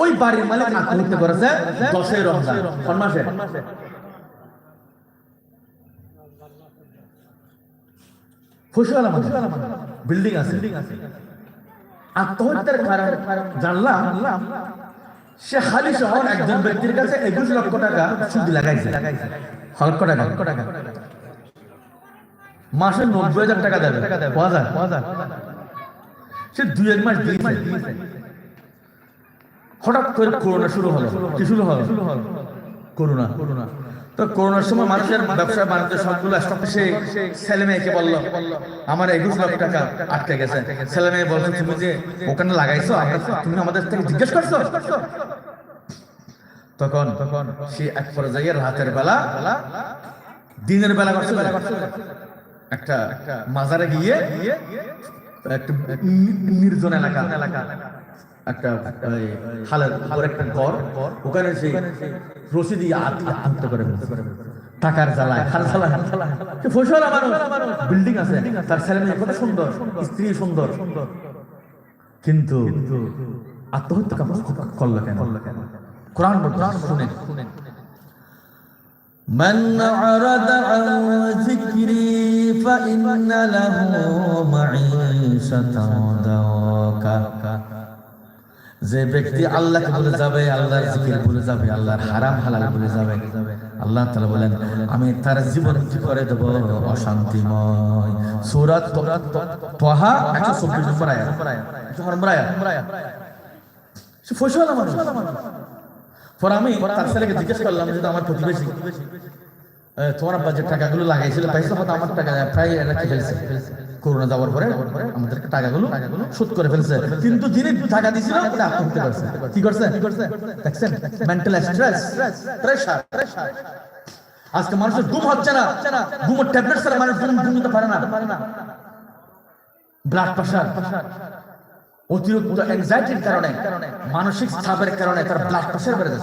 ওই বাড়ির মালিক আত্মহত্যা করেছে? দশই রমজান। মাসে? বিল্ডিং আছে। আত্মহত্যার কারণ জানলাম। সে হালি শহর একজন ব্যক্তির কাছে একুশ লক্ষ টাকা সুদ লাগাইছে। লক্ষ টাকা। মাসে নব্বই হাজার টাকা দেবে। সে দুই এক মাস দিয়েছে। হঠাৎ করে করোনা শুরু হলো। কি শুরু হলো? করোনা। করোনা তো করোনার সময় মানুষের ব্যবসা, বাণিজ্য সবগুলো স্টক সে ছেলে মেয়েকে বলল, আমার একুশ লক্ষ টাকা আটকে গেছে। ছেলে মেয়ে বলছে, তুমি যে ওখানে লাগাইছো তুমি আমাদের থেকে জিজ্ঞেস করছ? তখন তখন সে এক পর্যায়ে রাতের বেলা, দিনের বেলা করছে একটা মাজারে গিয়ে, একটা নির্জন এলাকা এলাকা। একটা ওই হালের উপর একটা ঘর ওখানে সেই রশি দিয়ে আত- আত্মহত্যা করে ফেলছে। টাকার জ্বালায় হার জ্বালায় সে ফসলা মানুষ বিল্ডিং আছে তার ছেলে মেয়ে কত সুন্দর স্ত্রী সুন্দর কিন্তু আত্মহত্যা কেমন করলো কেন কোরআন বলতে শুনেন من أعرض عن ذكري فإن له معيشة ضنكا যে ব্যক্তি আল্লাহকে ভুলে যাবে, আল্লাহর জিকির ভুলে যাবে, আল্লাহর হারাম হালাল বলে যাবে, আল্লাহ তাআলা বলেন, আমি তার জীবন কি করে দেব? অশান্তিময়। সূরা তোহা 124 নম্বর আয়াত। নম্বর আয়াত সে ফসলা মানুষ। পর আমি তার ছেলেকে জিজ্ঞেস করলাম যে আমার প্রতিবেশী তোমার যে টাকাগুলো লাগাইছিল পাইছো আমার টাকা, প্রায় এরা কি ফেলছে করোনা যাওয়ার পরে আমাদেরকে টাকাগুলো শোধ করে ফেলছে। কিন্তু যিনি টাকা দিছিল উনি আত্মহত্যা করছে কি করছে? দেখছেন? মেন্টাল স্ট্রেস প্রেসার আজকে মানুষের ঘুম হচ্ছে না। ঘুমের ট্যাবলেট ছাড়া মানুষ ঘুম ঘুমতে পারে না। ব্লাড প্রেশার অতিরিক্ত অ্যাংজাইটির কারণে, মানসিক চাপের কারণে তার ব্লাড প্রেশার বেড়ে যাচ্ছে।